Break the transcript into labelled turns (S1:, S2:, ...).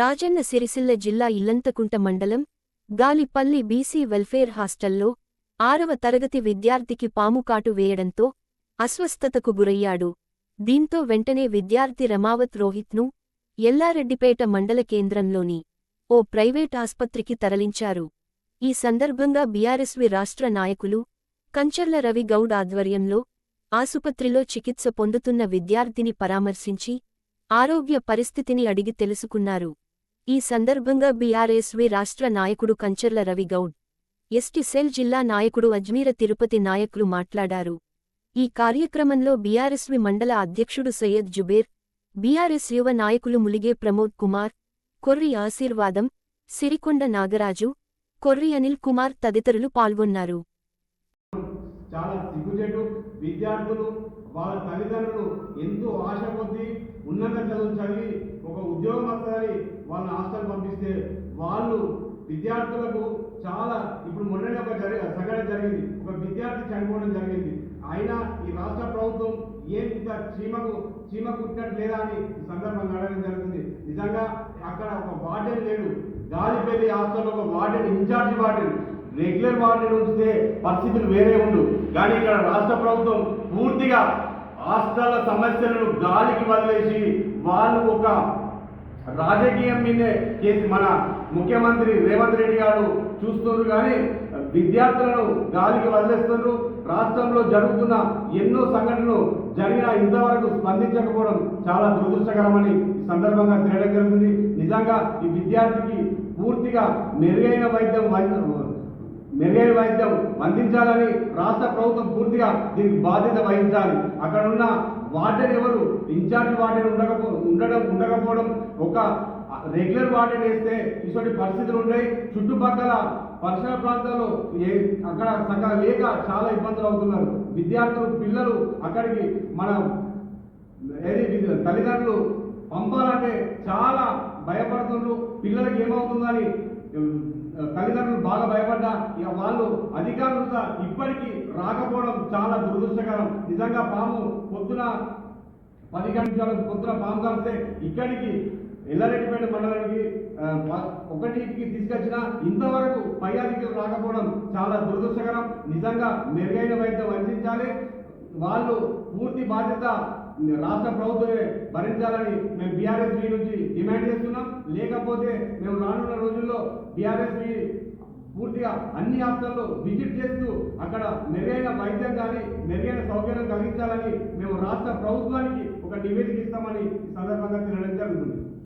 S1: రాజన్న సిరిసిల్ల జిల్లా ఇల్లంతకుంట మండలం Galipalli BC welfare హాస్టల్లో ఆరవ తరగతి విద్యార్థికి పాముకాటు వేయడంతో అస్వస్థతకు గురయ్యాడు. దీంతో వెంటనే విద్యార్థి రమావత్ రోహిత్ను ఎల్లారెడ్డిపేట మండల కేంద్రంలోని ఓ ప్రైవేట్ ఆస్పత్రికి తరలించారు. ఈ సందర్భంగా బీఆర్ఎస్వి రాష్ట్ర నాయకులు కంచర్ల రవి గౌడ్ ఆధ్వర్యంలో ఆసుపత్రిలో చికిత్స పొందుతున్న విద్యార్థిని పరామర్శించి ఆరోగ్య పరిస్థితిని అడిగి తెలుసుకున్నారు. ఈ సందర్భంగా బీఆర్ఎస్వి రాష్ట్ర నాయకుడు కంచర్ల రవిగౌడ్ ఎస్టి సెల్ జిల్లా నాయకుడు అజ్మీర తిరుపతి నాయకులు మాట్లాడారు. ఈ కార్యక్రమంలో బీఆర్ఎస్వి మండల అధ్యక్షుడు సయ్యద్ జుబేర్ బీఆర్ఎస్ యువ నాయకులు ములిగే ప్రమోద్ కుమార్ కొర్రి ఆశీర్వాదం సిరికొండ నాగరాజు కొర్రి అనిల్ కుమార్ తదితరులు పాల్గొన్నారు.
S2: చాలా సిగ్గుచేటు విద్యార్థులు వాళ్ళ తల్లిదండ్రులు ఎంతో ఆశ కొద్దీ ఉన్నత చదువు చదివి ఒక ఉద్యోగం వస్తుందని వాళ్ళని హాస్టల్ పంపిస్తే వాళ్ళు విద్యార్థులకు చాలా ఇప్పుడు మొన్ననే ఒక జరి సంఘటన జరిగింది. ఒక విద్యార్థి చనిపోవడం జరిగింది. అయినా ఈ రాష్ట్ర ప్రభుత్వం ఏం ఇంత చీమకు చీమ కుట్టినట్టు లేదా అని ఈ సందర్భంగా అడగడం జరుగుతుంది. నిజంగా అక్కడ ఒక వార్డెన్ లేడు. గాలిపల్లి హాస్టల్లో ఒక warden incharge warden. Regular warden ఉంచితే పరిస్థితులు వేరే ఉండు. కానీ ఇక్కడ రాష్ట్ర ప్రభుత్వం పూర్తిగా రాష్ట్రాల సమస్యలను గాలికి వదిలేసి వాళ్ళు ఒక రాజకీయం మీదే చేసి మన ముఖ్యమంత్రి రేవంత్ రెడ్డి గారు చూస్తున్నారు కానీ విద్యార్థులను గాలికి వదిలేస్తున్నారు. రాష్ట్రంలో జరుగుతున్న ఎన్నో సంఘటనలు జరిగిన ఇంతవరకు స్పందించకపోవడం చాలా దురదృష్టకరమని సందర్భంగా తెలియడం జరుగుతుంది. నిజంగా ఈ విద్యార్థికి పూర్తిగా మెరుగైన వైద్యం వై- మెరుగైన వైద్యం అందించాలని రాష్ట్ర ప్రభుత్వం పూర్తిగా దీనికి బాధ్యత వహించాలి. అక్కడ ఉన్న వార్డెన్ ఎవరు? ఇన్ఛార్జ్ వార్డెన్ ఉండకపో ఉండడం ఉండకపోవడం ఒక రెగ్యులర్ వార్డెన్ వేస్తే ఇటువంటి పరిస్థితులు ఉన్నాయి చుట్టుపక్కల పరిసర ప్రాంతాల్లో ఏ అక్కడ సగం లేక చాలా ఇబ్బందులు అవుతున్నారు. విద్యార్థులు పిల్లలు అక్కడికి మన ఏది తల్లిదండ్రులు పంపాలంటే చాలా భయపడుతుండ్రు. పిల్లలకి ఏమవుతుందని తల్లిదండ్రులు బాగా భయపడ్డా ఇక వాళ్ళు అధికారులు ఇప్పటికీ రాకపోవడం చాలా దురదృష్టకరం. నిజంగా పాము పొద్దున పది గంటలకు పొద్దున పాము కలిస్తే ఇక్కడికి ఎల్లారెడ్డిపేట మండలానికి ఒకటికి తీసుకొచ్చిన ఇంతవరకు పై అధికారులు రాకపోవడం చాలా దురదృష్టకరం. నిజంగా మెరుగైన వైద్యం అందించాలి. వాళ్ళు పూర్తి బాధ్యత రాష్ట్ర ప్రభుత్వమే భరించాలని మేము బీఆర్ఎస్ నుంచి డిమాండ్ చేస్తున్నాం. లేకపోతే మేము రానున్న రోజుల్లో బీఆర్ఎస్ పూర్తిగా అన్ని హాస్టల్లో విజిట్ చేస్తూ అక్కడ మెరుగైన వైద్యం కానీ మెరుగైన సౌకర్యం కలిగించాలని మేము రాష్ట్ర ప్రభుత్వానికి ఒక నివేదిక ఇస్తామని సందర్భంగా తెలియడం జరుగుతుంది.